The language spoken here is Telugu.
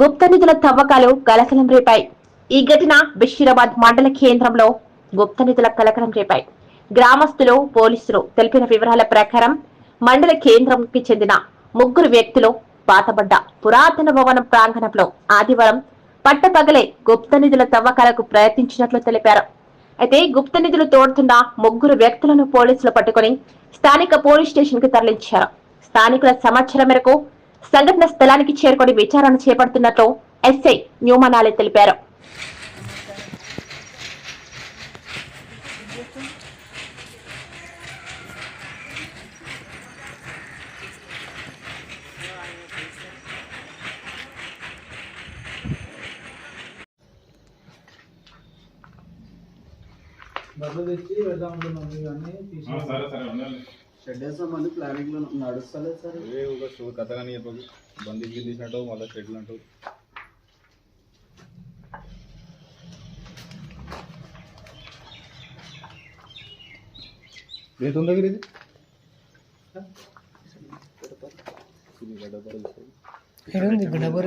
గుప్త నిధుల తవ్వకాలు కలకలం రేపాయి. ఈ ఘటన బషీరాబాద్ మండల కేంద్రంలో గుప్త నిధుల కలకలం రేపాయి. గ్రామస్తులు పోలీసులు తెలిపిన వివరాల ప్రకారం మండల కేంద్రంకి చెందిన ముగ్గురు వ్యక్తులు పాతబడ్డ పురాతన భవనం ప్రాంగణంలో ఆదివారం పట్టపగలే గుప్త నిధుల తవ్వకాలకు ప్రయత్నించినట్లు తెలిపారు. అయితే గుప్త నిధులు తోడుతున్న ముగ్గురు వ్యక్తులను పోలీసులు పట్టుకొని స్థానిక పోలీస్ స్టేషన్కు తరలించారు. స్థానికుల సమాచారం మేరకు సంఘటన స్థలానికి చేరుకొని విచారణ చేపడుతున్నట్లు ఎస్ఐ న్యూమనాలి తెలిపారు. బట్టలు తెచ్చి వెళ్దాం అనుకున్నాం ఇవన్నీ తీసుకున్నాం సరే సరే ఉండండి. షెడ్ వేసామని ప్లానింగ్లో నడుస్తలేదు సార్. ఏ ఒక షో కథ కానీ చెప్పకు. బండి తీసినట్టు మళ్ళీ షెడ్లు అంటూ ఏ తొందర ఇది ఇది గడ్డపార